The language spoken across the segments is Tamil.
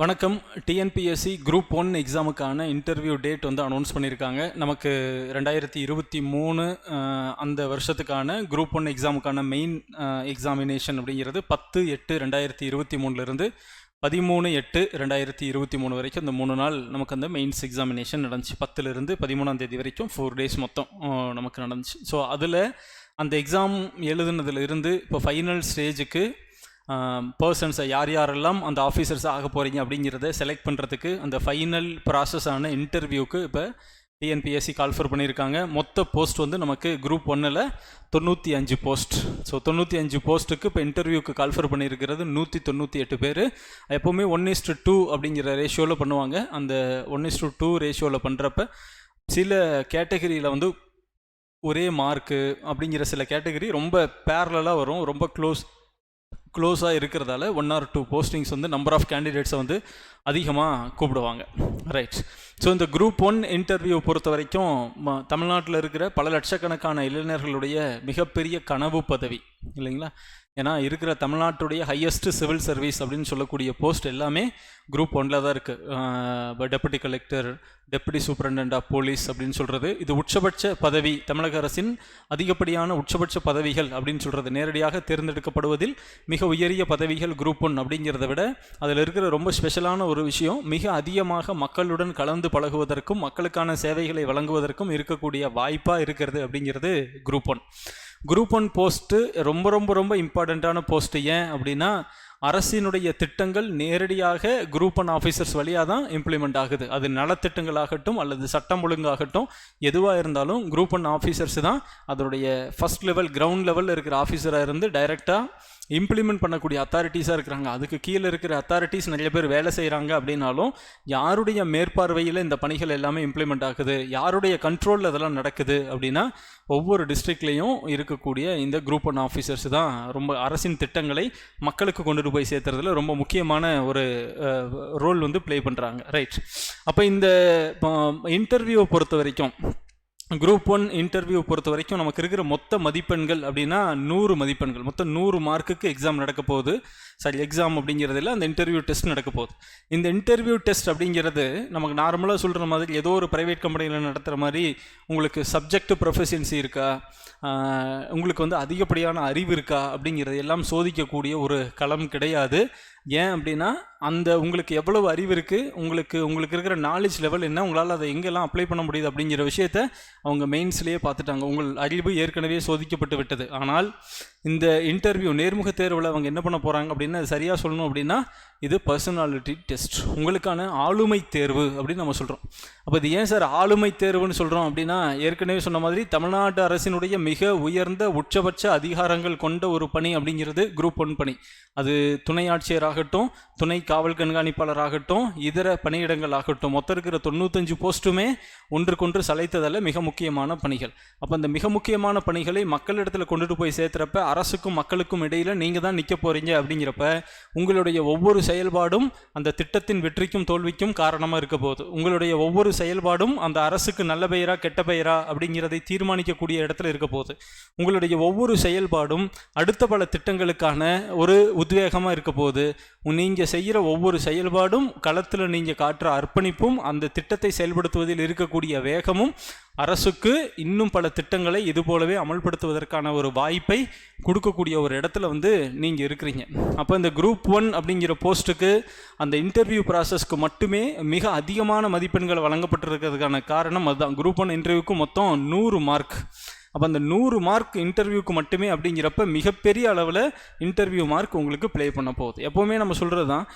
வணக்கம். டிஎன்பிஎஸ்சி குரூப் ஒன் எக்ஸாமுக்கான இன்டர்வியூ டேட் வந்து அனௌன்ஸ் பண்ணியிருக்காங்க. நமக்கு ரெண்டாயிரத்தி இருபத்தி மூணு அந்த வருஷத்துக்கான குரூப் ஒன் எக்ஸாமுக்கான மெயின் எக்ஸாமினேஷன் அப்படிங்கிறது பத்து எட்டு ரெண்டாயிரத்தி இருபத்தி மூணுலேருந்து பதிமூணு எட்டு ரெண்டாயிரத்தி இருபத்தி மூணு வரைக்கும் அந்த மூணு நாள் நமக்கு அந்த மெயின்ஸ் எக்ஸாமினேஷன் நடந்துச்சு. பத்துலேருந்து பதிமூணாம் தேதி வரைக்கும் ஃபோர் டேஸ் மொத்தம் நமக்கு நடந்துச்சு. ஸோ அதில் அந்த எக்ஸாம் எழுதுனதுல இருந்து இப்போ ஃபைனல் ஸ்டேஜுக்கு பர்சன்ஸை யார் யாரெல்லாம் அந்த ஆஃபீஸர்ஸ் ஆக போகிறீங்க அப்படிங்கிறத செலக்ட் பண்ணுறதுக்கு அந்த ஃபைனல் ப்ராசஸான இன்டர்வியூக்கு இப்போ டிஎன்பிஎஸ்சி கால்ஃபர் பண்ணியிருக்காங்க. மொத்த போஸ்ட் வந்து நமக்கு குரூப் ஒன்னில் தொண்ணூற்றி அஞ்சு போஸ்ட் ஸோ தொண்ணூற்றி அஞ்சு போஸ்ட்டுக்கு இப்போ இன்டர்வியூக்கு கால்ஃபர் பண்ணியிருக்கிறது நூற்றி தொண்ணூற்றி எட்டு பேர். எப்போவுமே ஒன் இஸ்டு டூ அப்படிங்கிற ரேஷியோவில் பண்ணுவாங்க. அந்த ஒன் இஸ்டு டூ ரேஷியோவில் பண்ணுறப்ப சில கேட்டகரியில் வந்து ஒரே மார்க்கு அப்படிங்கிற சில கேட்டகரி ரொம்ப பேரலாக வரும். ரொம்ப க்ளோஸ் க்ளோஸாக இருக்கிறதால ஒன் ஆர் டூ போஸ்டிங்ஸ் வந்து நம்பர் ஆஃப் கேண்டிடேட்ஸை வந்து அதிகமாக கூப்பிடுவாங்க. ரைட் ஸோ இந்த குரூப் ஒன் இன்டர்வியூ பொறுத்த வரைக்கும் ம- தமிழ்நாட்டில் இருக்கிற பல லட்சக்கணக்கான இளைஞர்களுடைய மிகப்பெரிய கனவு பதவி இல்லைங்களா? ஏன்னா இருக்கிற தமிழ்நாட்டுடைய ஹையஸ்ட் சிவில் சர்வீஸ் அப்படின்னு சொல்லக்கூடிய போஸ்ட் எல்லாமே குரூப் ஒன்றில் தான் இருக்குது deputy collector deputy superintendent of police அப்படின்னு சொல்கிறது இது உச்சபட்ச பதவி தமிழக அரசின் அதிகப்படியான உச்சபட்ச பதவிகள் அப்படின்னு சொல்கிறது நேரடியாக தேர்ந்தெடுக்கப்படுவதில் மிக உயரிய பதவிகள் குரூப் ஒன் அப்படிங்கிறத விட அதில் இருக்கிற ரொம்ப ஸ்பெஷலான ஒரு விஷயம் மிக அதிகமாக மக்களுடன் கலந்து பழகுவதற்கும் மக்களுக்கான சேவைகளை வழங்குவதற்கும் இருக்கக்கூடிய வாய்ப்பாக இருக்கிறது அப்படிங்கிறது group one group one post ரொம்ப ரொம்ப ரொம்ப இம்பார்ட்டண்ட்டான போஸ்ட்டு ஏன் அப்படின்னா அரசினுடைய திட்டங்கள் நேரடியாக குரூப் ஒன் ஆஃபீஸர்ஸ் வழியாக தான் இம்ப்ளிமெண்ட் ஆகுது. அது நலத்திட்டங்களாகட்டும் அல்லது சட்டம் ஒழுங்காகட்டும் எதுவாக இருந்தாலும் குரூப் ஒன் ஆஃபீஸர்ஸ் தான் அதனுடைய ஃபஸ்ட் லெவல் கிரவுண்ட் லெவலில் இருக்கிற ஆஃபீஸராக இருந்து டைரெக்டாக இம்ப்ளிமெண்ட் பண்ணக்கூடிய அத்தாரிட்டிஸாக இருக்கிறாங்க. அதுக்கு கீழே இருக்கிற அத்தாரிட்டிஸ் நிறைய பேர் வேலை செய்கிறாங்க அப்படின்னாலும் யாருடைய மேற்பார்வையில் இந்த பணிகள் எல்லாமே இம்ப்ளிமெண்ட் ஆகுது? யாருடைய கண்ட்ரோலில் இதெல்லாம் நடக்குது? அப்படின்னா ஒவ்வொரு டிஸ்ட்ரிக்ட்லேயும் இருக்கக்கூடிய இந்த குரூப் ஒன் ஆஃபீஸர்ஸ் தான் ரொம்ப அரசின் திட்டங்களை மக்களுக்கு கொண்டுட்டு போய் சேர்த்துறதுல ரொம்ப முக்கியமான ஒரு ரோல் வந்து ப்ளே பண்ணுறாங்க ரைட் அப்போ இந்த இன்டர்வியூவை பொறுத்த வரைக்கும் குரூப் ஒன் இன்டர்வியூ பொறுத்த வரைக்கும் நமக்கு இருக்கிற மொத்த மதிப்பெண்கள் அப்படின்னா நூறு மதிப்பெண்கள். மொத்தம் நூறு மார்க்குக்கு எக்ஸாம் நடக்க போகுது. சாரி எக்ஸாம் அப்படிங்கிறதுல அந்த இன்டர்வியூ டெஸ்ட் நடக்க போகுது. இந்த இன்டர்வியூ டெஸ்ட் அப்படிங்கிறது நமக்கு நார்மலாக சொல்கிற மாதிரி ஏதோ ஒரு ப்ரைவேட் கம்பெனியில் நடத்துகிற மாதிரி உங்களுக்கு சப்ஜெக்ட் ப்ரொஃபஷன்சி இருக்கா? உங்களுக்கு வந்து அதிகப்படியான அறிவு இருக்கா? அப்படிங்கிறது எல்லாம் சோதிக்கக்கூடிய ஒரு களம் கிடையாது. ஏன் அப்படின்னா அந்த உங்களுக்கு எவ்வளவு அறிவு இருக்குது உங்களுக்கு உங்களுக்கு இருக்கிற நாலேஜ் லெவல் என்ன உங்களால் அதை எங்கெல்லாம் அப்ளை பண்ண முடியுது அப்படிங்கிற விஷயத்த அவங்க மெயின்ஸ்லேயே பார்த்துட்டாங்க. உங்கள் அறிவு ஏற்கனவே சோதிக்கப்பட்டு விட்டது. ஆனால் இந்த இன்டர்வியூ நேர்முக தேர்வில் அவங்க என்ன பண்ண போகிறாங்க அப்படின்னு அது சரியாக சொல்லணும் அப்படின்னா இது பர்சனாலிட்டி டெஸ்ட் உங்களுக்கான ஆளுமை தேர்வு அப்படின்னு நம்ம சொல்கிறோம் அப்போ இது ஏன் சார் ஆளுமை தேர்வுன்னு சொல்கிறோம் அப்படின்னா ஏற்கனவே சொன்ன மாதிரி தமிழ்நாடு அரசினுடைய மிக உயர்ந்த உச்சபட்ச அதிகாரங்கள் கொண்ட ஒரு பணி அப்படிங்கிறது குரூப் ஒன் பணி. அது துணை ஆட்சியராகட்டும் துணை காவல் கண்காணிப்பாளராகட்டும் இதர பணியிடங்கள் ஆகட்டும் மொத்தம் இருக்கிற தொண்ணூத்தஞ்சு போஸ்ட்டுமே ஒன்றுக்கொன்று சலைத்ததில் மிக முக்கியமான பணிகள். அப்போ அந்த மிக முக்கியமான பணிகளை மக்களிடத்தில் கொண்டுட்டு போய் சேர்த்துறப்ப அரசுக்கும் மக்களுக்கும் இடையில் நீங்கள் தான் நிற்க போகிறீங்க அப்படிங்கிறப்ப உங்களுடைய ஒவ்வொரு செயல்பாடும் அந்த திட்டத்தின் வெற்றிக்கும் தோல்விக்கும் காரணமாக இருக்க போகுது. உங்களுடைய ஒவ்வொரு செயல்பாடும் அந்த அரசுக்கு நல்ல பெயரா கெட்ட பெயரா அப்படிங்கிறதை தீர்மானிக்கக்கூடிய இடத்துல இருக்க போகுது. உங்களுடைய ஒவ்வொரு செயல்பாடும் அடுத்த பல திட்டங்களுக்கான ஒரு உத்வேகமாக இருக்க போகுது. நீங்கள் செய்கிற ஒவ்வொரு செயல்பாடும் களத்தில் நீங்கள் காட்டுற அர்ப்பணிப்பும் அந்த திட்டத்தை செயல்படுத்துவதில் இருக்கக்கூடிய வேகமும் அரசுக்கு இன்னும் பல திட்டங்களை இது போலவே அமல்படுத்துவதற்கான ஒரு வாய்ப்பை கொடுக்கக்கூடிய ஒரு இடத்துல வந்து நீங்கள் இருக்கிறீங்க. அப்போ இந்த குரூப் ஒன் அப்படிங்கிற போஸ்ட்டுக்கு அந்த இன்டர்வியூ ப்ராசஸ்க்கு மட்டுமே மிக அதிகமான மதிப்பெண்கள் வழங்கப்பட்டிருக்கிறதுக்கான காரணம் அதுதான். குரூப் ஒன் இன்டர்வியூக்கு மொத்தம் நூறு மார்க் அப்போ அந்த நூறு மார்க் இன்டர்வியூக்கு மட்டுமே அப்படிங்கிறப்ப மிகப்பெரிய அளவில் இன்டர்வியூ மார்க் உங்களுக்கு ப்ளே பண்ண போகுது. எப்போவுமே நம்ம சொல்கிறது தான்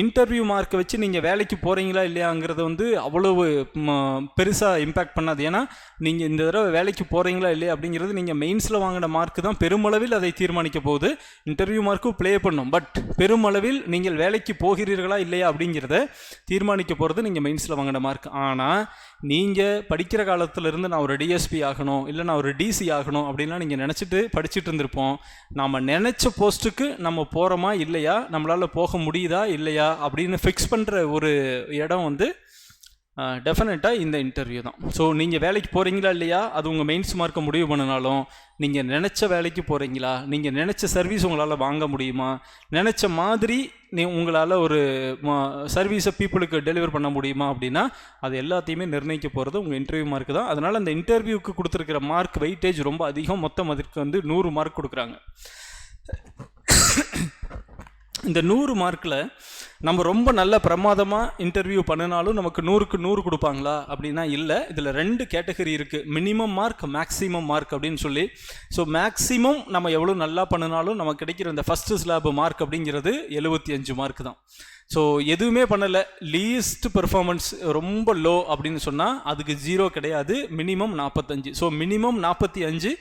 இன்டர்வியூ மார்க்கை வச்சு நீங்கள் வேலைக்கு போகிறீங்களா இல்லையாங்கிறது வந்து அவ்வளவு பெருசாக இம்பேக்ட் பண்ணாது. ஏன்னா நீங்கள் இந்த தடவை வேலைக்கு போகிறீங்களா இல்லையா அப்படிங்கிறது நீங்கள் மெயின்ஸில் வாங்கின மார்க் தான் பெருமளவில் அதை தீர்மானிக்க போகுது. இன்டர்வியூ மார்க்கும் ப்ளே பண்ணும். பட் பெருமளவில் நீங்கள் வேலைக்கு போகிறீர்களா இல்லையா அப்படிங்கிறத தீர்மானிக்க போகிறது நீங்கள் மெயின்ஸில் வாங்கின மார்க் ஆனால் நீங்கள் படிக்கிற காலத்திலேருந்து நான் ஒரு டிஎஸ்பி ஆகணும் இல்லை நான் ஒரு டிசி ஆகணும் அப்படின்லாம் நீங்கள் நினச்சிட்டு படிச்சுட்டு இருந்திருப்போம். நாம் நினச்ச போஸ்ட்டுக்கு நம்ம போகிறோமா இல்லையா? நம்மளால் போக முடியுதா இல்லை இல்லையா அப்படின்னு ஃபிக்ஸ் பண்ணுற ஒரு இடம் வந்து டெஃபினட்டாக இந்த இன்டர்வியூ தான். ஸோ நீங்கள் வேலைக்கு போகிறீங்களா இல்லையா? அது உங்கள் மெயின்ஸ் மார்க்கை முடிவு பண்ணினாலும் நீங்கள் நினச்ச வேலைக்கு போகிறீங்களா நீங்கள் நினச்ச சர்வீஸ் உங்களால் வாங்க முடியுமா? நினச்ச மாதிரி நீ உங்களால் ஒரு சர்வீஸை பீப்புளுக்கு டெலிவர் பண்ண முடியுமா அப்படின்னா அது எல்லாத்தையுமே நிர்ணயிக்க போகிறது உங்கள் இன்டர்வியூ மார்க் தான். அதனால் அந்த இன்டர்வியூக்கு கொடுத்துருக்கிற மார்க் வெயிட்டேஜ் ரொம்ப அதிகம். மொத்தம் அதற்கு வந்து நூறு மார்க் கொடுக்குறாங்க. இந்த நூறு மார்க்கில் நம்ம ரொம்ப நல்ல பிரமாதமாக இன்டர்வியூ பண்ணினாலும் நமக்கு நூறுக்கு நூறு கொடுப்பாங்களா அப்படின்னா இல்லை. இதில் ரெண்டு கேட்டகரி இருக்குது மினிமம் மார்க் மேக்ஸிமம் மார்க் அப்படின்னு சொல்லி. ஸோ மேக்ஸிமம் நம்ம எவ்வளோ நல்லா பண்ணினாலும் நமக்கு கிடைக்கிற இந்த ஃபஸ்ட்டு ஸ்லாப் மார்க் அப்படிங்கிறது எழுபத்தி அஞ்சு மார்க் தான். ஸோ எதுவுமே பண்ணலை. லீஸ்ட் பெர்ஃபார்மன்ஸ் ரொம்ப லோ அப்படின்னு சொன்னால் அதுக்கு ஜீரோ கிடையாது. மினிமம் நாற்பத்தஞ்சு ஸோ மினிமம் நாற்பத்தி அஞ்சு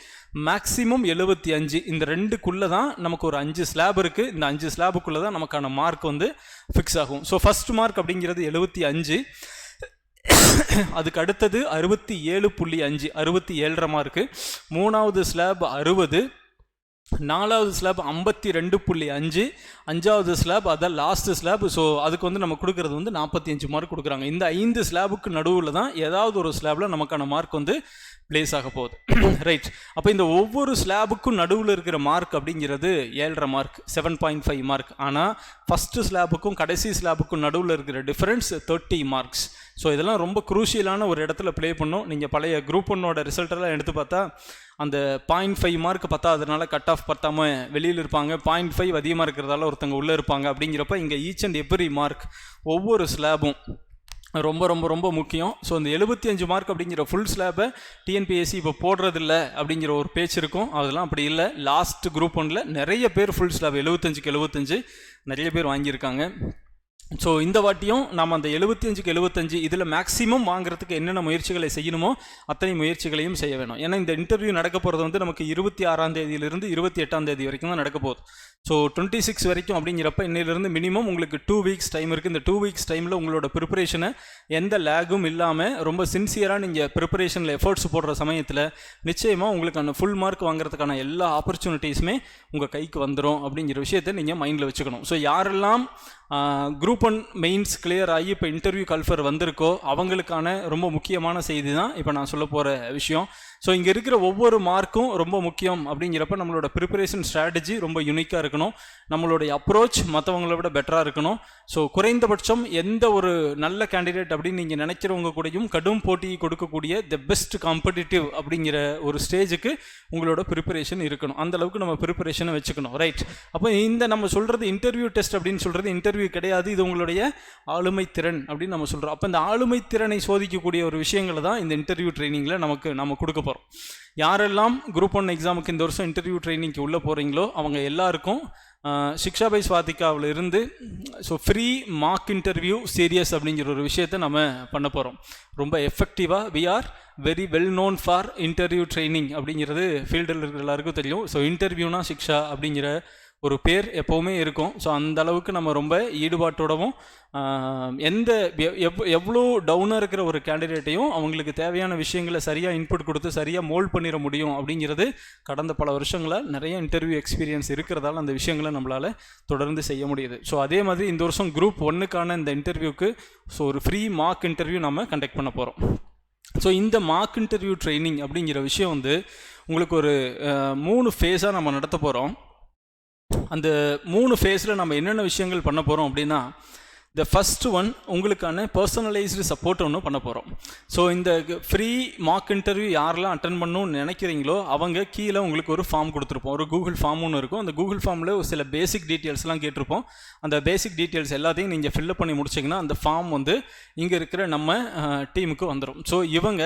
மேக்ஸிமம் எழுபத்தி அஞ்சு. இந்த ரெண்டுக்குள்ளே தான் நமக்கு ஒரு அஞ்சு ஸ்லாப் இருக்குது இந்த அஞ்சு ஸ்லாபுக்குள்ளே தான் நமக்கான மார்க் வந்து ஃபிக்ஸ் ஆகும். ஸோ ஃபஸ்ட் மார்க் அப்படிங்கிறது எழுபத்தி அஞ்சு. அதுக்கு அடுத்தது அறுபத்தி ஏழு புள்ளி அஞ்சு அறுபத்தி ஏழரை மார்க்கு மூணாவது ஸ்லாப் அறுபது. நாலாவது ஸ்லாப் ஐம்பத்தி ரெண்டு புள்ளி அஞ்சு. அஞ்சாவது ஸ்லாப் அதான் லாஸ்ட் ஸ்லாப் ஸோ அதுக்கு வந்து நம்ம கொடுக்குறது வந்து நாற்பத்தி அஞ்சு மார்க் கொடுக்குறாங்க. இந்த ஐந்து ஸ்லாபுக்கு நடுவில் தான் ஏதாவது ஒரு ஸ்லாபில் நமக்கான மார்க் வந்து பிளேஸ் ஆக போகுது. ரைட் அப்போ இந்த ஒவ்வொரு ஸ்லாபுக்கும் நடுவில் இருக்கிற மார்க் அப்படிங்கிறது ஏழரை mark seven point five mark ஆனால் ஃபஸ்ட்டு ஸ்லாபுக்கும் கடைசி ஸ்லாபுக்கும் நடுவில் இருக்கிற டிஃப்ரென்ஸ் தேர்ட்டி மார்க்ஸ் ஸோ இதெல்லாம் ரொம்ப குரூஷியலான ஒரு இடத்துல ப்ளே பண்ணும். நீங்கள் பழைய குரூப் ஒன்னோட ரிசல்ட்டெல்லாம் எடுத்து பார்த்தா அந்த பாயிண்ட் ஃபைவ் மார்க் பத்தாததுனால கட் ஆஃப் பத்தாம வெளியில் இருப்பாங்க. பாயிண்ட் ஃபைவ் அதிகமாக இருக்கிறதால ஒருத்தங்க உள்ளே இருப்பாங்க. அப்படிங்கிறப்ப இங்கே ஈச் அண்ட் எவ்ரி மார்க் ஒவ்வொரு ஸ்லாபும் ரொம்ப ரொம்ப ரொம்ப முக்கியம். ஸோ இந்த எழுபத்தி அஞ்சு மார்க் அப்படிங்கிற ஃபுல் ஸ்லாபை டிஎன்பிஎஸ்சி இப்போ போடுறதில்ல அப்படிங்கிற ஒரு பேச்சு இருக்கும். அதெல்லாம் அப்படி இல்லை. லாஸ்ட் குரூப் ஒன்றில் நிறைய பேர் ஃபுல் ஸ்லாப் எழுபத்தஞ்சுக்கு எழுபத்தஞ்சு நிறைய பேர் வாங்கியிருக்காங்க. ஸோ இந்த வாட்டியும் நாம் அந்த எழுபத்தஞ்சுக்கு எழுபத்தஞ்சு இதில் மேக்ஸிமம் வாங்குறதுக்கு என்னென்ன முயற்சிகளை செய்யணுமோ அத்தனை முயற்சிகளையும் செய்ய வேணும். ஏன்னா இந்த இன்டர்வியூ நடக்க போகிறது வந்து நமக்கு இருபத்தி ஆறாம் தேதியிலிருந்து இருபத்தி எட்டாம் தேதி வரைக்கும் தான் நடக்க போகுது. ஸோ டுவெண்ட்டி சிக்ஸ் வரைக்கும் அப்படிங்கிறப்ப இன்னிலிருந்து மினிமம் உங்களுக்கு டூ வீக்ஸ் டைம் இருக்குது இந்த டூ வீக்ஸ் டைமில் உங்களோட ப்ரிப்பரேஷனை எந்த லேகும் இல்லாமல் ரொம்ப சின்சியராக நீங்கள் ப்ரிப்பரேஷனில் எஃபர்ட்ஸ் போடுற சமயத்தில் நிச்சயமாக உங்களுக்கான ஃபுல் மார்க் வாங்குறதுக்கான எல்லா ஆப்பர்ச்சுனிட்டிஸுமே உங்கள் கைக்கு வந்துடும் அப்படிங்கிற விஷயத்தை நீங்கள் மைண்டில் வச்சுக்கணும். ஸோ யாரெல்லாம் குரூப் ஒன் மெயின்ஸ் கிளியர் ஆகி இப்போ இன்டர்வியூ கல்ஃபர் வந்திருக்கோ அவங்களுக்கான ரொம்ப முக்கியமான செய்தி தான் இப்போ நான் சொல்ல போகிற விஷயம். ஸோ இங்கே இருக்கிற ஒவ்வொரு மார்க்கும் ரொம்ப முக்கியம் அப்படிங்கிறப்ப நம்மளோட ப்ரிப்பரேஷன் ஸ்ட்ராட்டஜி ரொம்ப யூனிக்காக இருக்கணும். நம்மளுடைய அப்ரோச் மற்றவங்கள விட பெட்டராக இருக்கணும். ஸோ குறைந்தபட்சம் எந்த ஒரு நல்ல கேண்டிடேட் அப்படின்னு நீங்கள் நினைக்கிறவங்க கூடயும் கடும் போட்டி கொடுக்கக்கூடிய த பெஸ்ட் காம்படிட்டிவ் அப்படிங்கிற ஒரு ஸ்டேஜுக்கு உங்களோட ப்ரிப்பரேஷன் இருக்கணும். அந்த அளவுக்கு நம்ம ப்ரிப்பரேஷனை வச்சுக்கணும். ரைட் அப்போ இந்த நம்ம சொல்கிறது இன்டர்வியூ டெஸ்ட் அப்படின்னு சொல்கிறது இன்டர்வியூ கிடையாது. இது உங்களுடைய ஆளுமை திறன் அப்படின்னு நம்ம சொல்கிறோம் அப்போ இந்த ஆளுமை திறனை சோதிக்கக்கூடிய ஒரு விஷயங்களை தான் இந்த இன்டர்வியூ ட்ரைனிங்கில் நமக்கு நம்ம கொடுக்க போகிறோம் யாரெல்லாம் குரூப் ஒன் எக்ஸாமுக்கு இந்த வருஷம் இன்டர்வியூ ட்ரைனிங்க்கு உள்ளே போகிறீங்களோ அவங்க எல்லாருக்கும் சிக்ஷா பை ஸ்வாதிகாவில் இருந்து so free mock interview series அப்படிங்கிற ஒரு விஷயத்தை நம்ம பண்ண போகிறோம் ரொம்ப எஃபெக்டிவாக we are very well known for interview training அப்படிங்கிறது ஃபீல்டில் இருக்கிற எல்லாருக்கும் தெரியும். ஸோ இன்டர்வியூனா சிக்ஷா அப்படிங்கிற ஒரு பேர் எப்போவுமே இருக்கும். ஸோ அந்த அளவுக்கு நம்ம ரொம்ப ஈடுபாட்டோடவும் எந்த எவ்- எவ்வளோ டவுனாக இருக்கிற ஒரு கேண்டிடேட்டையும் அவங்களுக்கு தேவையான விஷயங்களை சரியாக இன்புட் கொடுத்து சரியாக மோல்ட் பண்ணிட முடியும் அப்படிங்கிறது கடந்த பல வருஷங்களாக நிறைய இன்டர்வியூ எக்ஸ்பீரியன்ஸ் இருக்கிறதால அந்த விஷயங்களை நம்மளால் தொடர்ந்து செய்ய முடியுது. ஸோ அதே மாதிரி இந்த வருஷம் குரூப் ஒன்றுக்கான இந்த இன்டர்வியூக்கு ஸோ ஒரு ஃப்ரீ மார்க் இன்டர்வியூ நம்ம கண்டக்ட் பண்ண போகிறோம் ஸோ இந்த மார்க் இன்டர்வியூ ட்ரைனிங் அப்படிங்கிற விஷயம் வந்து உங்களுக்கு ஒரு மூணு ஃபேஸாக நம்ம நடத்த போகிறோம் அந்த மூணு ஃபேஸில் நம்ம என்னென்ன விஷயங்கள் பண்ண போகிறோம் அப்படின்னா த ஃபஸ்ட் ஒன் உங்களுக்கான பர்சனலைஸ்டு சப்போர்ட் ஒன்று பண்ண போகிறோம் ஸோ இந்த ஃப்ரீ மார்க் இன்டர்வியூ யாரெல்லாம் அட்டன் பண்ணணும்னு நினைக்கிறீங்களோ அவங்க கீழே உங்களுக்கு ஒரு ஃபார்ம் கொடுத்துருப்போம். ஒரு கூகுள் ஃபார்ம் ஒன்று இருக்கும். அந்த கூகுள் ஃபார்மில் ஒரு சில பேசிக் டீட்டெயில்ஸ்லாம் கேட்டிருப்போம். அந்த பேசிக் டீட்டெயில்ஸ் எல்லாத்தையும் நீங்கள் ஃபில்லப் பண்ணி முடிச்சிங்கன்னா அந்த ஃபார்ம் வந்து இங்கே இருக்கிற நம்ம டீமுக்கு வந்துடும் ஸோ இவங்க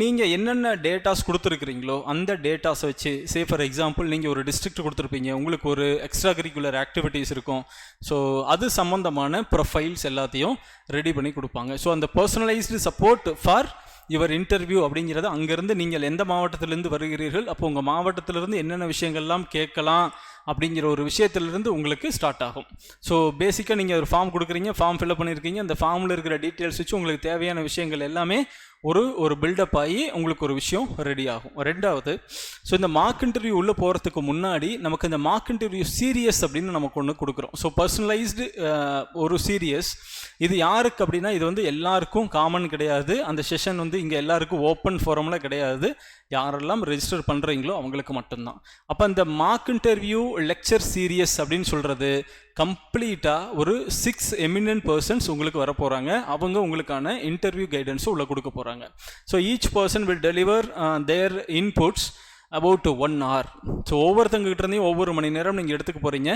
நீங்கள் என்னென்ன டேட்டாஸ் கொடுத்துருக்குறீங்களோ அந்த டேட்டாஸை வச்சு சே ஃபார் எக்ஸாம்பிள் நீங்கள் ஒரு டிஸ்ட்ரிக்ட் கொடுத்துருப்பீங்க உங்களுக்கு ஒரு எக்ஸ்ட்ரா கரிக்குலர் ஆக்டிவிட்டீஸ் இருக்கும். ஸோ அது சம்மந்தமான ப்ரொஃபைல்ஸ் எல்லாத்தையும் ரெடி பண்ணி கொடுப்பாங்க. ஸோ அந்த personalised support for your interview அப்படிங்கிறது அங்கேருந்து நீங்கள் எந்த மாவட்டத்திலேருந்து வருகிறீர்கள் அப்போ உங்கள் மாவட்டத்திலேருந்து என்னென்ன விஷயங்கள்லாம் கேட்கலாம் அப்படிங்கிற ஒரு விஷயத்திலிருந்து உங்களுக்கு ஸ்டார்ட் ஆகும். ஸோ பேசிக்காக நீங்கள் ஒரு ஃபார்ம் கொடுக்குறீங்க ஃபார்ம் ஃபில்அப் பண்ணியிருக்கீங்க. அந்த ஃபார்மில் இருக்கிற டீட்டெயில்ஸ் வச்சு உங்களுக்கு தேவையான விஷயங்கள் எல்லாமே ஒரு ஒரு பில்டப் ஆகி உங்களுக்கு ஒரு விஷயம் ரெடி ஆகும். ரெண்டாவது ஸோ இந்த மார்க் இன்டர்வியூ உள்ளே போகிறதுக்கு முன்னாடி நமக்கு இந்த மார்க் இன்டர்வியூ சீரியஸ் அப்படின்னு நமக்கு ஒன்று கொடுக்குறோம். ஸோ பர்சனலைஸ்டு ஒரு சீரியஸ் இது யாருக்கு அப்படின்னா இது வந்து எல்லாருக்கும் காமன் கிடையாது. அந்த செஷன் வந்து இங்கே எல்லாருக்கும் ஓப்பன் ஃபோரமில் கிடையாது. யாரெல்லாம் ரெஜிஸ்டர் பண்ணுறீங்களோ அவங்களுக்கு மட்டும்தான். அப்போ அந்த மார்க் இன்டர்வியூ லெக்சர் சீரியஸ் அப்படின்னு சொல்கிறது கம்ப்ளீட்டாக ஒரு சிக்ஸ் எமினன்ட் பர்சன்ஸ் உங்களுக்கு வர போகிறாங்க அவங்க உங்களுக்கான இன்டர்வியூ கைடன்ஸும் உள்ளே கொடுக்க போகிறாங்க so each person will deliver their inputs about one hour so ஒவ்வொருத்தங்கிட்ட இருந்தையும் ஒவ்வொரு மணி நேரம் நீங்கள் எடுத்துக்க போகிறீங்க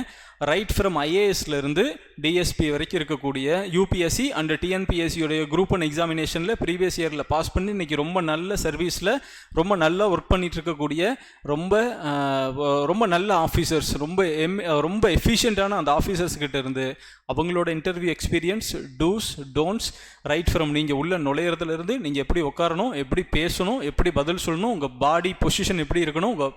ரைட் ஃப்ரம் ஐஏஎஸ்லேருந்து டிஎஸ்பி வரைக்கும் இருக்கக்கூடிய யூபிஎஸ்சி அண்ட் டிஎன்பிஎஸ்சியோடைய குரூப் ஒன் எக்ஸாமினேஷனில் ப்ரீவியஸ் இயரில் பாஸ் பண்ணி இன்றைக்கி ரொம்ப நல்ல சர்வீஸில் ரொம்ப நல்லா ஒர்க் பண்ணிகிட்டு இருக்கக்கூடிய ரொம்ப ரொம்ப நல்ல ஆஃபீஸர்ஸ் ரொம்ப எம் ரொம்ப எஃபிஷியண்ட்டான அந்த ஆஃபீஸர்ஸ்கிட்ட இருந்து அவங்களோட interview experience do's don'ts right from நீங்கள் உள்ள நுழையிறதுலேருந்து நீங்கள் எப்படி உட்காரணும் எப்படி பேசணும் எப்படி பதில் சொல்லணும் உங்கள் பாடி பொசிஷன் எப்படி இருக்கணும்? உங்கள்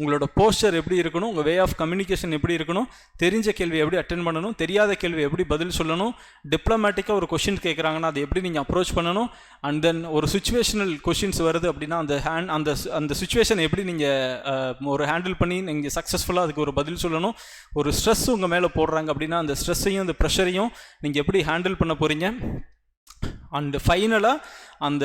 உங்களோட போஸ்டர் எப்படி இருக்கணும்? உங்கள் வே ஆஃப் கம்யூனிகேஷன் எப்படி இருக்கணும்? தெரிஞ்ச கேள்வி எப்படி அட்டன் பண்ணணும்? தெரியாத கேள்வி எப்படி பதில் சொல்லணும்? டிப்ளமேட்டிக்காக ஒரு கொஷின் கேட்குறாங்கன்னா அதை எப்படி நீங்கள் அப்ரோச் பண்ணணும்? அண்ட் தென் ஒரு சுச்சுவேஷனல் கொஷின்ஸ் வருது அப்படின்னா அந்த ஹேண்ட் அந்த அந்த சுச்சுவேஷன் எப்படி நீங்கள் ஒரு ஹேண்டில் பண்ணி நீங்கள் சக்ஸஸ்ஃபுல்லாக அதுக்கு ஒரு பதில் சொல்லணும்? ஒரு ஸ்ட்ரெஸ் உங்கள் மேலே போடுறாங்க அப்படின்னா அந்த ஸ்ட்ரெஸ்ஸையும் அந்த ப்ரெஷரையும் நீங்கள் எப்படி ஹேண்டில் பண்ண போகிறீங்க அண்டு ஃபைனலாக அந்த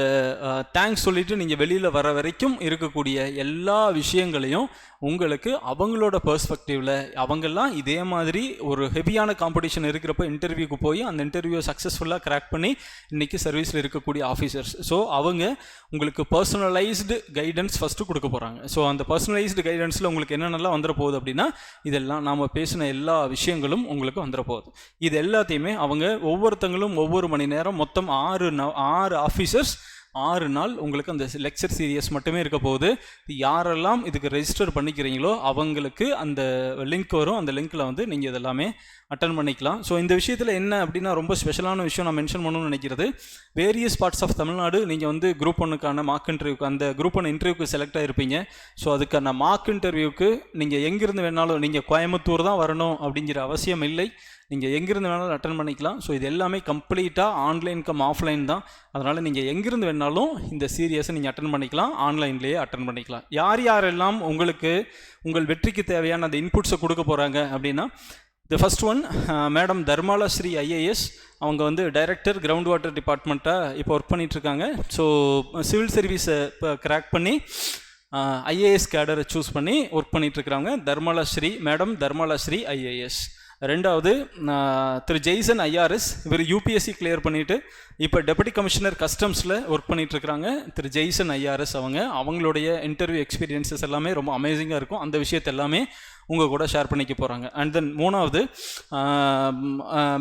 தேங்க்ஸ் சொல்லிட்டு நீங்கள் வெளியில் வர வரைக்கும் இருக்கக்கூடிய எல்லா விஷயங்களையும் உங்களுக்கு அவங்களோட பர்ஸ்பெக்டிவில் அவங்கெல்லாம் இதே மாதிரி ஒரு ஹெவியான காம்படிஷன் இருக்கிறப்ப இன்டர்வியூக்கு போய் அந்த இன்டர்வியூவை சக்ஸஸ்ஃபுல்லாக கிராக் பண்ணி இன்றைக்கி சர்வீஸில் இருக்கக்கூடிய ஆஃபீஸர்ஸ் ஸோ அவங்க உங்களுக்கு பர்சனலைஸ்டு கைடன்ஸ் ஃபஸ்ட்டு கொடுக்க போகிறாங்க ஸோ அந்த பர்சனலைஸ்டு கைடன்ஸில் உங்களுக்கு என்னென்னலாம் வந்துட போகுது அப்படின்னா இதெல்லாம் நாம் பேசின எல்லா விஷயங்களும் உங்களுக்கு வந்துட போகுது. இது எல்லாத்தையுமே அவங்க ஒவ்வொருத்தங்களும் ஒவ்வொரு மணி நேரம் மொத்தம் ஆறு ந- ஆறு லெக்சர்ஸ் ஆறு நாள் உங்களுக்கு அந்த லெக்சர் சீரியஸ் மட்டுமே இருக்க போகுது. யாரெல்லாம் இதுக்கு ரெஜிஸ்டர் பண்ணிக்கிறீங்களோ அவங்களுக்கு அந்த லிங்க் வரும். அந்த லிங்க்கில் வந்து நீங்கள் இதெல்லாமே அட்டன் பண்ணிக்கலாம். ஸோ இந்த விஷயத்தில் என்ன அப்படின்னா ரொம்ப ஸ்பெஷலான விஷயம் நான் மென்ஷன் பண்ணணும்னு நினைக்கிறது. வேரியஸ் பார்ட்ஸ் ஆஃப் தமிழ்நாடு நீங்கள் வந்து குரூப் ஒன்னுக்கான மார்க் இன்டர்வியூக்கு அந்த குரூப் ஒன் இன்டர்வியூக்கு செலக்ட் ஆகிருப்பீங்க ஸோ அதுக்கான மார்க் இன்டர்வியூக்கு நீங்கள் எங்கேருந்து வேணாலும் நீங்கள் கோயம்புத்தூர் தான் வரணும் அப்படிங்கிற அவசியம் இல்லை. நீங்கள் எங்கேருந்து வேணாலும் அட்டன் பண்ணிக்கலாம். ஸோ இது எல்லாமே கம்ப்ளீட்டாக ஆன்லைன் கம் ஆஃப்லைன் தான். அதனால் நீங்கள் எங்கேருந்து வேணாலும் இந்த சீரியஸை நீங்கள் அட்டன் பண்ணிக்கலாம். ஆன்லைன்லேயே அட்டன் பண்ணிக்கலாம். யார் யாரெல்லாம் உங்களுக்கு உங்கள் வெற்றிக்கு தேவையான அந்த இன்புட்ஸை கொடுக்க போகிறாங்க அப்படின்னா the first one madam Dharmala Sri IAS அவங்க வந்து டைரக்டர் கிரவுண்ட் வாட்டர் டிபார்ட்மெண்ட்டாக இப்போ ஒர்க் பண்ணிகிட்ருக்காங்க ஸோ சிவில் சர்வீஸை இப்போ கிராக் பண்ணி ஐஏஎஸ் கேடரை சூஸ் பண்ணி ஒர்க் பண்ணிகிட்ருக்குறாங்க தர்மாலா ஸ்ரீ மேடம் தர்மாலா ஸ்ரீ ஐஏஎஸ் ரெண்டாவது திரு ஜெய்சன் ஐஆர்எஸ் இவர் யூபிஎஸ்சி கிளியர் பண்ணிவிட்டு இப்போ டெபுட்டி கமிஷனர் கஸ்டம்ஸில் ஒர்க் பண்ணிட்டு திரு ஜெய்சன் ஐஆர்எஸ் அவங்க. அவங்களுடைய இன்டர்வியூ எக்ஸ்பீரியன்ஸஸ் எல்லாமே ரொம்ப அமேசிங்காக இருக்கும். அந்த விஷயத்தை எல்லாமே உங்கள் கூட ஷேர் பண்ணிக்க போகிறாங்க அண்ட் தென் மூணாவது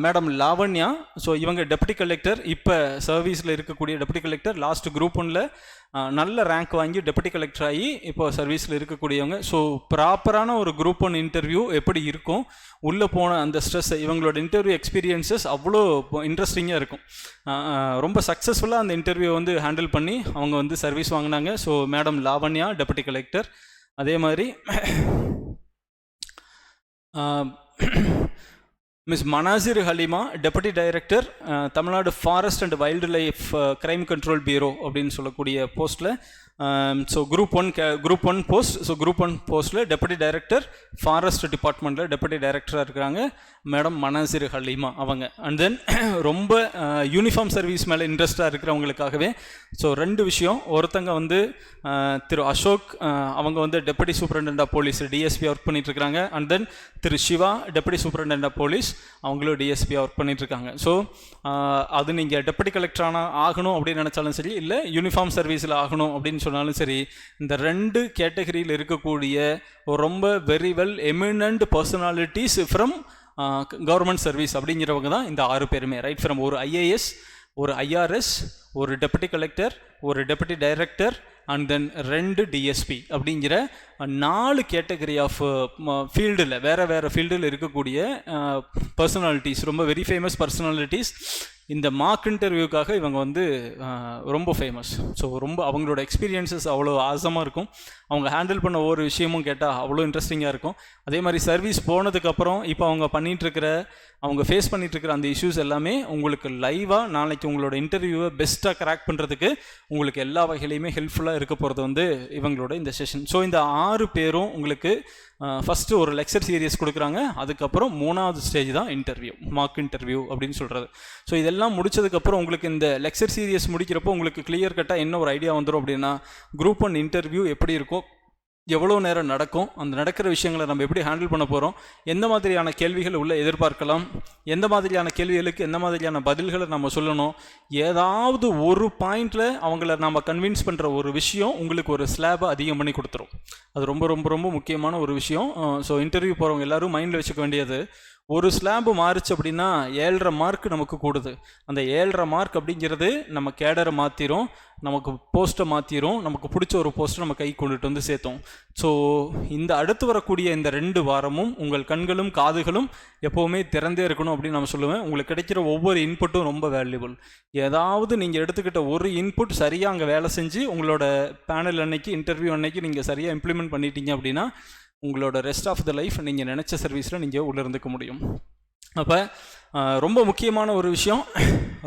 மேடம் லாவண்யா. ஸோ இவங்க டெப்டி கலெக்டர் இப்போ சர்வீஸில் இருக்கக்கூடிய டெப்டி கலெக்டர் லாஸ்ட் குரூப் ஒன்றில் நல்ல ரேங்க் வாங்கி டெப்டி கலெக்டர் ஆகி இப்போ சர்வீஸில் இருக்கக்கூடியவங்க. ஸோ ப்ராப்பரான ஒரு குரூப் ஒன் இன்டர்வியூ எப்படி இருக்கும்? உள்ளே போன அந்த ஸ்ட்ரெஸ் இவங்களோட இன்டர்வியூ எக்ஸ்பீரியன்சஸ் அவ்வளோ இன்ட்ரெஸ்டிங்காக இருக்கும். ரொம்ப சக்ஸஸ்ஃபுல்லாக அந்த இன்டர்வியூ வந்து ஹேண்டில் பண்ணி அவங்க வந்து சர்வீஸ் வாங்கினாங்க. So madam Lavanya deputy collector அதே மாதிரி miss Manasir Halima deputy director Tamil Nadu forest and wild life crime control bureau அப்படின்னு சொல்லக்கூடிய போஸ்ட்டில் so group one group one post so group one போஸ்ட்டில் டெபுட்டி டைரக்டர் ஃபாரஸ்ட் டிபார்ட்மெண்ட்டில் டெபுட்டி டைரக்டராக இருக்கிறாங்க. மேடம் மனாசிர் ஹலீமா அவங்க. அண்ட் தென் ரொம்ப யூனிஃபார்ம் சர்வீஸ் மேலே இன்ட்ரெஸ்டாக இருக்கிறவங்களுக்காகவே ஸோ ரெண்டு விஷயம். ஒருத்தங்க வந்து uh, திரு அசோக் uh, அவங்க வந்து deputy superintendent of police DSP work பண்ணிகிட்ருக்காங்க and then Thiru Shiva deputy superintendent of police அவங்களும் டிஎஸ்பியாக ஒர்க் பண்ணிகிட்ருக்காங்க ஸோ uh, அது நீங்கள் டெபுட்டி கலெக்டரான ஆகணும் அப்படின்னு நினச்சாலும் சரி இல்லை யூனிஃபார்ம் சர்வீஸில் ஆகணும் அப்படின்னு சொல்லி சொன்னாலும் சரி இந்த ரெண்டு கேட்டகரியில் இருக்கக்கூடிய ஒரு ரொம்ப very well eminent personalities from government service அப்படிங்கிறவங்க தான் இந்த ஆறு பேருமே. ரைட் ஃப்ரம் ஒரு ஐஏஎஸ் ஒரு ஐஆர்எஸ் ஒரு டெபுட்டி கலெக்டர் ஒரு டெபுட்டி டைரக்டர் அண்ட் தென் ரெண்டு டிஎஸ்பி அப்படிங்கிற நாலு கேட்டகரி ஆஃப் ஃபீல்டில் வேறு வேறு ஃபீல்டில் இருக்கக்கூடிய பர்சனாலிட்டிஸ் ரொம்ப வெரி ஃபேமஸ் பர்சனாலிட்டிஸ் இந்த மார்க் இன்டர்வியூக்காக இவங்க வந்து ரொம்ப ஃபேமஸ் ஸோ ரொம்ப அவங்களோட எக்ஸ்பீரியன்ஸஸ் அவ்வளோ ஆசமாக இருக்கும். அவங்க ஹேண்டில் பண்ண ஒவ்வொரு விஷயமும் கேட்டால் அவ்வளோ இன்ட்ரெஸ்டிங்காக இருக்கும். அதே மாதிரி சர்வீஸ் போனதுக்கப்புறம் இப்போ அவங்க பண்ணிகிட்ருக்கிற அவங்க ஃபேஸ் பண்ணிகிட்ருக்கிற அந்த இஷ்யூஸ் எல்லாமே உங்களுக்கு லைவாக நாளைக்கு உங்களோட இன்டர்வியூவை பெஸ்ட்டாக கிராக் பண்ணுறதுக்கு உங்களுக்கு எல்லா வகையிலையுமே ஹெல்ப்ஃபுல்லாக இருக்க போகிறது வந்து இவங்களோட இந்த செஷன் ஸோ இந்த ஆறு பேரும் உங்களுக்கு ஃபஸ்ட்டு ஒரு லெக்சர் சீரியஸ் கொடுக்குறாங்க. அதுக்கப்புறம் மூணாவது ஸ்டேஜ் தான் இன்டர்வியூ மார்க் இன்டர்வியூ அப்படின்னு சொல்கிறது ஸோ இதெல்லாம் முடிச்சதுக்கப்புறம் உங்களுக்கு இந்த லெக்சர் சீரியஸ் முடிக்கிறப்போ உங்களுக்கு கிளியர் கட்டாக என்ன ஒரு ஐடியா வந்துடும் அப்படின்னா குரூப் ஒன் இன்டர்வியூ எப்படி இருக்கும் எவ்வளோ நேரம் நடக்கும் அந்த நடக்கிற விஷயங்களை நம்ம எப்படி ஹேண்டில் பண்ண போகிறோம் எந்த மாதிரியான கேள்விகள் உள்ள எதிர்பார்க்கலாம் எந்த மாதிரியான கேள்விகளுக்கு எந்த மாதிரியான பதில்களை நம்ம சொல்லணும் ஏதாவது ஒரு பாயிண்டில் அவங்கள நம்ம கன்வின்ஸ் பண்ணுற ஒரு விஷயம் உங்களுக்கு ஒரு ஸ்லாபை அதிகம் பண்ணி கொடுத்துரும். அது ரொம்ப ரொம்ப ரொம்ப முக்கியமான ஒரு விஷயம். ஸோ இன்டர்வியூ போகிறவங்க எல்லாரும் மைண்டில் வச்சுக்க வேண்டியது ஒரு ஸ்லாபு மாறுச்சு அப்படின்னா ஏழரை மார்க் நமக்கு கூடுது. அந்த ஏழரை மார்க் அப்படிங்கிறது நம்ம கேடரை மாற்றிரும் நமக்கு போஸ்ட்டை மாற்றிரும் நமக்கு பிடிச்ச ஒரு போஸ்ட்டை நம்ம கை கொண்டுட்டு வந்து சேர்த்தோம். ஸோ இந்த அடுத்து வரக்கூடிய இந்த ரெண்டு வாரமும் உங்கள் கண்களும் காதுகளும் எப்போவுமே திறந்தே இருக்கணும் அப்படின்னு நான் சொல்லுவேன். உங்களுக்கு கிடைக்கிற ஒவ்வொரு இன்புட்டும் ரொம்ப வேல்யூபிள் ஏதாவது நீங்கள் எடுத்துக்கிட்ட ஒரு இன்புட் சரியாக அங்கே வேலை செஞ்சு உங்களோட பேனல் அன்னைக்கு இன்டர்வியூ அன்னைக்கு நீங்கள் சரியாக இம்ப்ளிமெண்ட் பண்ணிட்டீங்க அப்படின்னா உங்களோட ரெஸ்ட் ஆஃப் த லைஃப் நீங்கள் நினச்ச சர்வீஸில் நீங்கள் உள்ளே இருந்துக்க முடியும். அப்போ ரொம்ப முக்கியமான ஒரு விஷயம்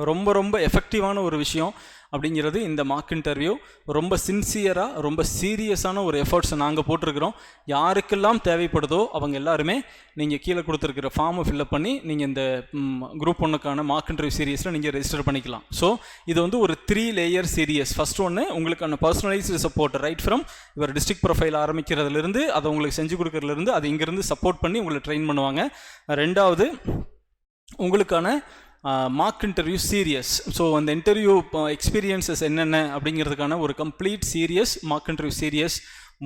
ரொம்ப ரொம்ப எஃபெக்டிவான ஒரு விஷயம் அப்படிங்கிறது இந்த மார்க் இன்டர்வியூ ரொம்ப சின்சியராக ரொம்ப சீரியஸான ஒரு எஃபர்ட்ஸை நாங்கள் போட்டிருக்கிறோம். யாருக்கெல்லாம் தேவைப்படுதோ அவங்க எல்லாருமே நீங்கள் கீழே கொடுத்துருக்கிற ஃபார்மை ஃபில்அப் பண்ணி நீங்கள் இந்த குரூப் ஒன்றுக்கான மார்க் இன்டர்வியூ சீரியஸில் நீங்கள் ரெஜிஸ்டர் பண்ணிக்கலாம். ஸோ இது வந்து ஒரு த்ரீ லேயர் சீரியஸ் ஃபஸ்ட் ஒன்று உங்களுக்கான பர்சனலைஸ்டு சப்போர்ட் ரைட் ஃப்ரம் இவர் டிஸ்ட்ரிக்ட் ப்ரொஃபைல் ஆரம்பிக்கிறதுலேருந்து அதை உங்களுக்கு செஞ்சு கொடுக்கறதுலேருந்து அதை இங்கேருந்து சப்போர்ட் பண்ணி உங்களை ட்ரெயின் பண்ணுவாங்க. ரெண்டாவது உங்களுக்கான மார்க் இன்டர்வியூ சீரியஸ் ஸோ அந்த இன்டர்வியூ எக்ஸ்பீரியன்சஸ் என்னென்ன அப்படிங்கிறதுக்கான ஒரு complete series mock interview series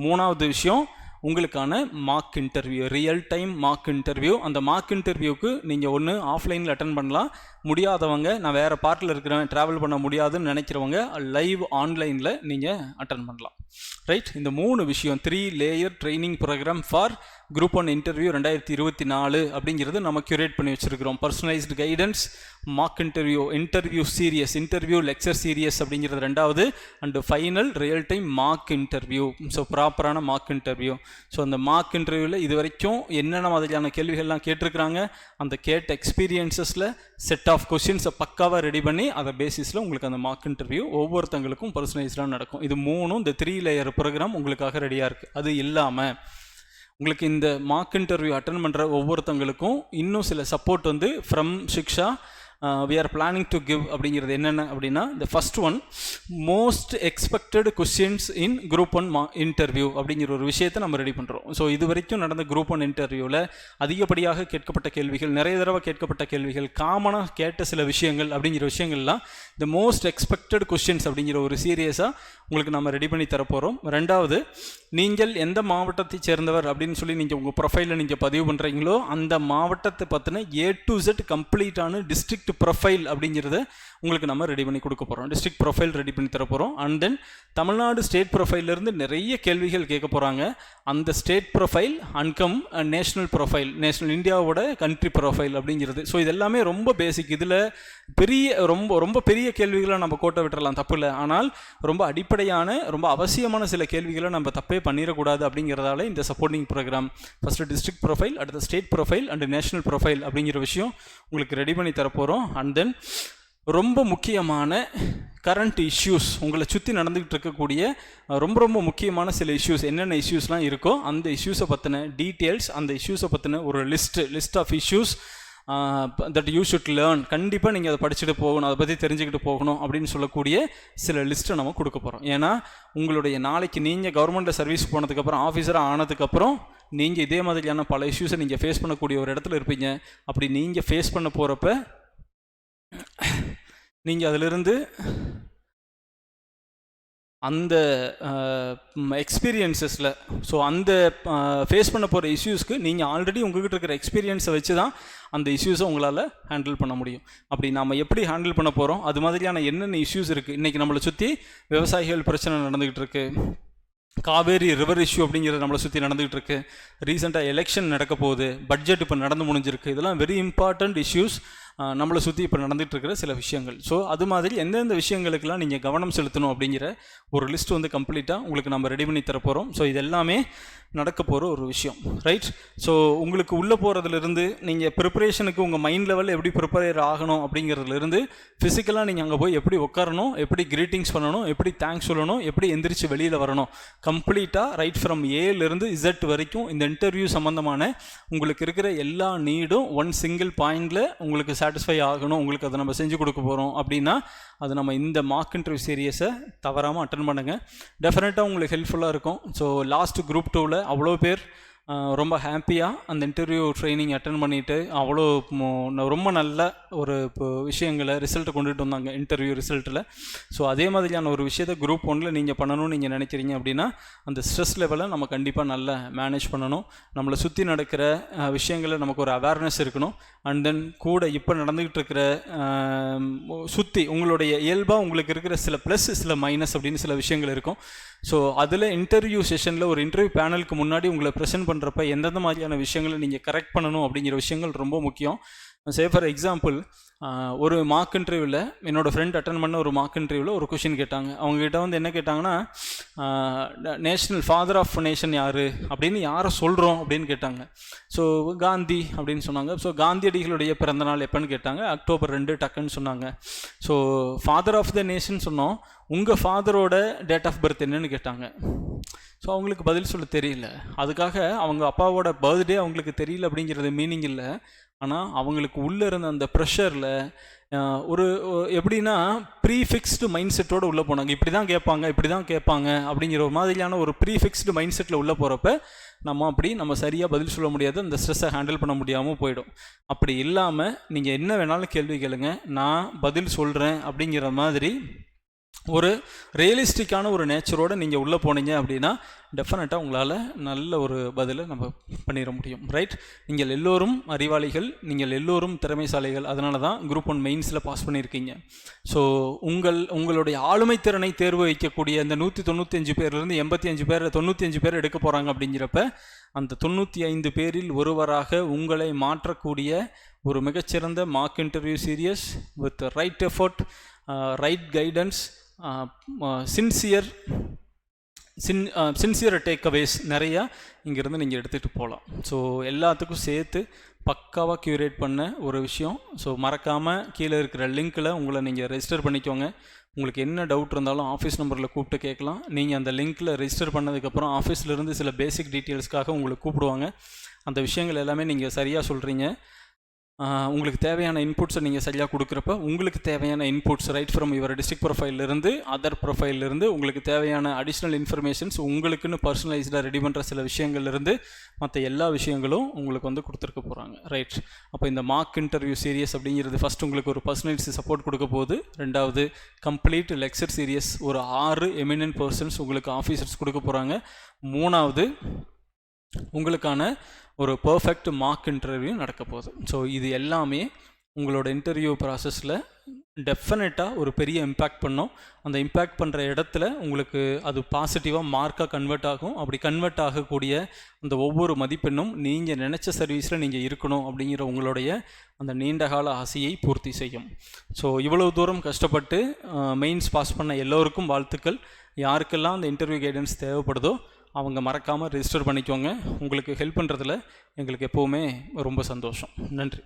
மூணாவது விஷயம் உங்களுக்கான mock interview real time mock interview அந்த மார்க் இன்டர்வியூக்கு நீங்கள் ஒன்று ஆஃப்லைனில் அட்டன் பண்ணலாம். முடியாதவங்க நான் வேறு பார்ட்டில் இருக்கிறேன் ட்ராவல் பண்ண முடியாதுன்னு நினைக்கிறவங்க லைவ் ஆன்லைனில் நீங்கள் அட்டன் பண்ணலாம். ரைட் இந்த மூணு விஷயம் three layer training program for group one interview ரெண்டாயிரத்தி இருபத்தி நாலு அப்படிங்கிறது நம்ம கியூரேட் பண்ணி வச்சுருக்கிறோம். Personalised guidance mock interview interview series interview lecture series அப்படிங்கிறது ரெண்டாவது. And final real time mock interview so ப்ராப்பரான மார்க் இன்டர்வியூ ஸோ அந்த மார்க் இன்டர்வியூவில் இது வரைக்கும் என்னென்ன மாதிரியான கேள்விகள்லாம் கேட்டிருக்கிறாங்க அந்த கேட்ட எக்ஸ்பீரியன்சஸில் செட் ஆஃப் கொஷின்ஸை பக்காவாக ரெடி பண்ணி அதை பேசிஸில் உங்களுக்கு அந்த மார்க் இன்டர்வியூ ஒவ்வொருத்தங்களுக்கும் பர்சனலைஸ்டாக நடக்கும். இது மூணும் இந்த த்ரீ லேயர் ப்ரோக்ராம் உங்களுக்காக ரெடியாக இருக்குது அது இல்லாமல் உங்களுக்கு இந்த மார்க் இன்டர்வியூ அட்டன் பண்ணுற ஒவ்வொருத்தங்களுக்கும் இன்னும் சில சப்போர்ட் வந்து from Shiksha we are planning to give அப்படிங்கிறது என்னென்ன அப்படின்னா இந்த first one most expected questions in group one மா இன்டர்வியூ அப்படிங்கிற ஒரு விஷயத்தை நம்ம ரெடி பண்ணுறோம் ஸோ இது வரைக்கும் நடந்த குரூப் ஒன் இன்டர்வியூவில் அதிகப்படியாக கேட்கப்பட்ட கேள்விகள் நிறைய தடவை கேட்கப்பட்ட கேள்விகள் காமனாக கேட்ட சில விஷயங்கள் அப்படிங்கிற விஷயங்கள்லாம் இந்த மோஸ்ட் எக்ஸ்பெக்டட் கொஸ்டின்ஸ் அப்படிங்கிற ஒரு சீரியஸாக உங்களுக்கு நம்ம ரெடி பண்ணி தரப்போகிறோம் ரெண்டாவது நீங்கள் எந்த மாவட்டத்தை சேர்ந்தவர் அப்படின்னு சொல்லி நீங்கள் உங்கள் ப்ரொஃபைலில் நீங்கள் பதிவு பண்ணுறீங்களோ அந்த மாவட்டத்தை பற்றின ஏ டு செட் கம்ப்ளீட்டான டிஸ்ட்ரிக்ட் ப்ரொஃபைல் அப்படிங்கிறது உங்களுக்கு நம்ம ரெடி பண்ணி கொடுக்க போகிறோம் டிஸ்ட்ரிக்ட் ப்ரொஃபைல் ரெடி பண்ணி தர போகிறோம் அண்ட் தென் தமிழ்நாடு ஸ்டேட் ப்ரொஃபைல்லேருந்து நிறைய கேள்விகள் கேட்க போகிறாங்க அந்த ஸ்டேட் ப்ரொஃபைல் அன்கம் நேஷ்னல் ப்ரொஃபைல் நேஷ்னல் இந்தியாவோட கண்ட்ரி ப்ரொஃபைல் அப்படிங்கிறது. ஸோ இதெல்லாமே ரொம்ப பேசிக் இதில் பெரிய ரொம்ப ரொம்ப பெரிய கேள்விகளை நம்ம கோட்டை விட்டுறலாம் தப்பு இல்லை. ஆனால் ரொம்ப அடிப்படையான ரொம்ப அவசியமான சில கேள்விகளை நம்ம தப்பே பண்ணிடக்கூடாது அப்படிங்கிறதால இந்த supporting program first district profile அடுத்த state profile and national profile அப்படிங்கிற விஷயம் உங்களுக்கு ரெடி பண்ணி தரப்போகிறோம் அண்ட் தென் ரொம்ப முக்கியமான கரண்ட் இஷ்யூஸ் உங்களை சுற்றி நடந்துக்கிட்டு இருக்கக்கூடிய ரொம்ப ரொம்ப முக்கியமான சில இஷ்யூஸ் என்னென்ன இஷ்யூஸ்லாம் இருக்கோ அந்த இஷ்யூஸை பற்றின டீட்டெயில்ஸ் அந்த இஷ்யூஸை பற்றின ஒரு list list of issues that you should learn கண்டிப்பாக நீங்கள் அதை படிச்சுட்டு போகணும் அதை பற்றி தெரிஞ்சுக்கிட்டு போகணும் அப்படின்னு சொல்லக்கூடிய சில லிஸ்ட்டை நம்ம கொடுக்க போகிறோம் ஏன்னா உங்களுடைய நாளைக்கு நீங்கள் கவர்மெண்ட்டில் சர்வீஸ் போனதுக்கப்புறம் ஆஃபீஸராக ஆனதுக்கப்புறம் நீங்கள் இதே மாதிரியான பல இஷ்யூஸை நீங்கள் ஃபேஸ் பண்ணக்கூடிய ஒரு இடத்துல இருப்பீங்க. அப்படி நீங்கள் ஃபேஸ் பண்ண போகிறப்ப நீங்கள் அதிலிருந்து அந்த எக்ஸ்பீரியன்சஸில் ஸோ அந்த ஃபேஸ் பண்ண போகிற இஷ்யூஸ்க்கு நீங்கள் ஆல்ரெடி உங்ககிட்ட இருக்கிற எக்ஸ்பீரியன்ஸை வச்சு தான் அந்த இஷ்யூஸை உங்களால் ஹேண்டில் பண்ண முடியும். அப்படி நாம் எப்படி ஹேண்டில் பண்ண போகிறோம் அது மாதிரியான என்னென்ன இஷ்யூஸ் இருக்குது இன்றைக்கி நம்மளை சுற்றி விவசாயிகள் பிரச்சனை நடந்துக்கிட்டு இருக்குது காவேரி ரிவர் இஷ்யூ அப்படிங்கிறது நம்மளை சுற்றி நடந்துகிட்டு இருக்கு. ரீசெண்டாக எலெக்ஷன் நடக்க போகுது. பட்ஜெட் இப்போ நடந்து முடிஞ்சிருக்கு. இதெல்லாம் வெரி இம்பார்ட்டண்ட் இஷ்யூஸ் நம்மளை சுற்றி இப்போ நடந்துகிட்ருக்கிற இருக்கிற சில விஷயங்கள். ஸோ அது மாதிரி எந்தெந்த விஷயங்களுக்கெல்லாம் நீங்கள் கவனம் செலுத்தணும் அப்படிங்கிற ஒரு லிஸ்ட் வந்து கம்ப்ளீட்டாக உங்களுக்கு நம்ம ரெடி பண்ணி தர போகிறோம் ஸோ இது எல்லாமே நடக்க போகிற ஒரு விஷயம். ரைட் ஸோ உங்களுக்கு உள்ளே போகிறதுலேருந்து நீங்கள் ப்ரிப்பரேஷனுக்கு உங்கள் மைண்ட் லெவலில் எப்படி ப்ரிப்பேர் ஆகணும் அப்படிங்கிறதுலேருந்து ஃபிசிக்கலாக நீங்கள் அங்கே போய் எப்படி உட்காரணும் எப்படி கிரீட்டிங்ஸ் பண்ணணும் எப்படி தேங்க்ஸ் சொல்லணும் எப்படி எந்திரிச்சு வெளியில் வரணும். கம்ப்ளீட்டாக ரைட் ஃப்ரம் ஏலேருந்து இசட் வரைக்கும் இந்த இன்டர்வியூ சம்மந்தமான உங்களுக்கு இருக்கிற எல்லா நீடும் ஒன் சிங்கிள் பாயிண்டில் உங்களுக்கு சாட்டிஸ்ஃபை ஆகணும் உங்களுக்கு அதை நம்ம செஞ்சு கொடுக்க போகிறோம் அப்படின்னா அது நம்ம இந்த மார்க் இன்டர்வியூ சீரியஸை தவறாமல் அட்டன் பண்ணுங்கள் டெஃபினட்டாக உங்களுக்கு ஹெல்ப்ஃபுல்லாக இருக்கும். ஸோ லாஸ்ட் குரூப் டூவில் அவ்வளோ பேர் ரொம்ப ஹாப்பியாக அந்த இன்டர்வியூ ட்ரைனிங் அட்டன் பண்ணிவிட்டு அவ்வளோ ரொம்ப நல்ல ஒரு இப்போ விஷயங்களை ரிசல்ட்டை கொண்டுட்டு வந்தாங்க இன்டர்வியூ ரிசல்ட்டில் ஸோ அதே மாதிரியான ஒரு விஷயத்தை குரூப் ஒன்றில் நீங்கள் பண்ணணும்னு நீங்கள் நினைக்கிறீங்க அப்படின்னா அந்த ஸ்ட்ரெஸ் லெவலை நம்ம கண்டிப்பாக நல்லா மேனேஜ் பண்ணணும். நம்மளை சுற்றி நடக்கிற விஷயங்களை நமக்கு ஒரு அவேர்னஸ் இருக்கணும். அண்ட் தென் கூட இப்போ நடந்துக்கிட்டு இருக்கிற சுற்றி உங்களுடைய இயல்பாக உங்களுக்கு இருக்கிற சில ப்ளஸ் சில மைனஸ் அப்படின்னு சில விஷயங்கள் இருக்கும். ஸோ அதில் இன்டர்வியூ செஷனில் ஒரு இன்டர்வியூ பேனலுக்கு முன்னாடி உங்களை ப்ரெசென்ட் பண்ணுறப்ப எந்தெந்த மாதிரியான விஷயங்களை நீங்கள் கரெக்ட் பண்ணணும் அப்படிங்கிற விஷயங்கள் ரொம்ப முக்கியம். சே ஃபார் எக்ஸாம்பிள் ஒரு மார்க் இன்டர்வியூவில் என்னோடய ஃப்ரெண்ட் அட்டன் பண்ண ஒரு மார்க் இன்டர்வியூவில் ஒரு கொஷின் கேட்டாங்க. அவங்ககிட்ட வந்து என்ன கேட்டாங்கன்னா நேஷ்னல் ஃபாதர் ஆஃப் நேஷன் யார்? அப்படின்னு யாரை சொல்கிறோம் அப்படின்னு கேட்டாங்க. ஸோ காந்தி அப்படின்னு சொன்னாங்க. ஸோ காந்தியடிகளுடைய பிறந்தநாள் எப்போன்னு கேட்டாங்க. அக்டோபர் ரெண்டு டக்குன்னு சொன்னாங்க. So father of the nation சொன்னோம். உங்கள் ஃபாதரோட டேட் ஆஃப் பர்த் என்னன்னு கேட்டாங்க. ஸோ அவங்களுக்கு பதில் சொல்ல தெரியல. அதுக்காக அவங்க அப்பாவோட பர்த்டே அவங்களுக்கு தெரியல அப்படிங்கிறது மீனிங் இல்லை. ஆனால் அவங்களுக்கு உள்ளே இருந்த அந்த ப்ரெஷரில் ஒரு எப்படின்னா ப்ரீஃபிக்ஸ்டு மைண்ட் செட்டோடு உள்ளே போனாங்க. இப்படி தான் கேட்பாங்க இப்படி தான் கேட்பாங்க அப்படிங்கிற ஒரு மாதிரியான ஒரு ப்ரீஃபிக்ஸ்டு மைண்ட் செட்டில் உள்ளே போகிறப்ப நம்ம அப்படி நம்ம சரியாக பதில் சொல்ல முடியாது. அந்த ஸ்ட்ரெஸ்ஸை ஹேண்டில் பண்ண முடியாமல் போயிடும். அப்படி இல்லாமல் நீங்கள் என்ன வேணாலும் கேள்வி கேளுங்க. நான் பதில் சொல்கிறேன் அப்படிங்கிற மாதிரி ஒரு ரியலிஸ்டிக்கான ஒரு நேச்சரோடு நீங்கள் உள்ளே போனீங்க அப்படின்னா டெஃபினட்டாக உங்களால் நல்ல ஒரு பதிலை நம்ம பண்ணிட முடியும் ரைட் நீங்கள் எல்லோரும் அறிவாளிகள் நீங்கள் எல்லோரும் திறமைசாலிகள் அதனால தான் குரூப் ஒன் மெயின்ஸில் பாஸ் பண்ணியிருக்கீங்க. ஸோ உங்கள் உங்களுடைய ஆளுமை திறனை தேர்வு வைக்கக்கூடிய அந்த நூற்றி தொண்ணூத்தஞ்சு பேர்லேருந்து எண்பத்தி அஞ்சு பேர் தொண்ணூற்றி அஞ்சு பேர் எடுக்க போகிறாங்க அப்படிங்கிறப்ப அந்த தொண்ணூற்றி ஐந்து பேரில் ஒருவராக உங்களை மாற்றக்கூடிய ஒரு மிகச்சிறந்த mock interview series with right effort right guidance sincere sin sincere takeaways நிறையா இங்கேருந்து நீங்கள் எடுத்துகிட்டு போகலாம் ஸோ எல்லாத்துக்கும் சேர்த்து பக்காவாக க்யூரேட் பண்ண ஒரு விஷயம். ஸோ மறக்காமல் கீழே இருக்கிற லிங்க்கில் உங்களை நீங்கள் ரெஜிஸ்டர் பண்ணிக்கோங்க. உங்களுக்கு என்ன டவுட் இருந்தாலும் ஆஃபீஸ் நம்பரில் கூப்பிட்டு கேட்கலாம். நீங்கள் அந்த லிங்க்கில் ரெஜிஸ்டர் பண்ணதுக்கப்புறம் ஆஃபீஸ்லேருந்து சில பேசிக் டீட்டெயில்ஸ்க்காக உங்களை கூப்பிடுவாங்க. அந்த விஷயங்கள் எல்லாமே நீங்கள் சரியாக சொல்கிறீங்க உங்களுக்கு தேவையான இன்புட்ஸை நீங்கள் சரியாக கொடுக்குறப்ப உங்களுக்கு தேவையான inputs right from your district இருந்து அதர் இருந்து உங்களுக்கு தேவையான அடிஷ்னல் இன்ஃபர்மேஷன்ஸ் உங்களுக்குன்னு பர்சனலைஸ்டாக ரெடி பண்ணுற சில விஷயங்கள்லேருந்து மற்ற எல்லா விஷயங்களும் உங்களுக்கு வந்து கொடுத்துருக்க போகிறாங்க ரைட் அப்போ இந்த மார்க் இன்டர்வியூ சீரியஸ் அப்படிங்கிறது ஃபஸ்ட் உங்களுக்கு ஒரு பர்சனலைஸ் சப்போர்ட் கொடுக்க போகுது. ரெண்டாவது கம்ப்ளீட் லெக்சர் சீரியஸ் ஒரு ஆறு எமினன்ட் பர்சன்ஸ் உங்களுக்கு ஆஃபீஸர்ஸ் கொடுக்க போகிறாங்க மூணாவது உங்களுக்கான ஒரு பர்ஃபெக்ட் மார்க் இன்டர்வியூ நடக்க போகுது. ஸோ இது எல்லாமே உங்களோட இன்டர்வியூ ப்ராசஸில் டெஃபினட்டாக ஒரு பெரிய இம்பேக்ட் பண்ணோம். அந்த இம்பேக்ட் பண்ணுற இடத்துல உங்களுக்கு அது பாசிட்டிவாக மார்க்காக கன்வெர்ட் ஆகும். அப்படி கன்வெர்ட் ஆகக்கூடிய அந்த ஒவ்வொரு மதிப்பெண்ணும் நீங்கள் நினச்ச சர்வீஸில் நீங்கள் இருக்கணும் அப்படிங்கிற உங்களுடைய அந்த நீண்டகால ஆசையை பூர்த்தி செய்யும். ஸோ இவ்வளவு தூரம் கஷ்டப்பட்டு மெயின்ஸ் பாஸ் பண்ண எல்லோருக்கும் வாழ்த்துக்கள். யாருக்கெல்லாம் அந்த இன்டர்வியூ கைடன்ஸ் தேவைப்படுதோ அவங்க மறக்காமல் ரிஜிஸ்டர் பண்ணிக்கோங்க. உங்களுக்கு ஹெல்ப் பண்ணுறதுல எங்களுக்கு எப்போவுமே ரொம்ப சந்தோஷம். நன்றி.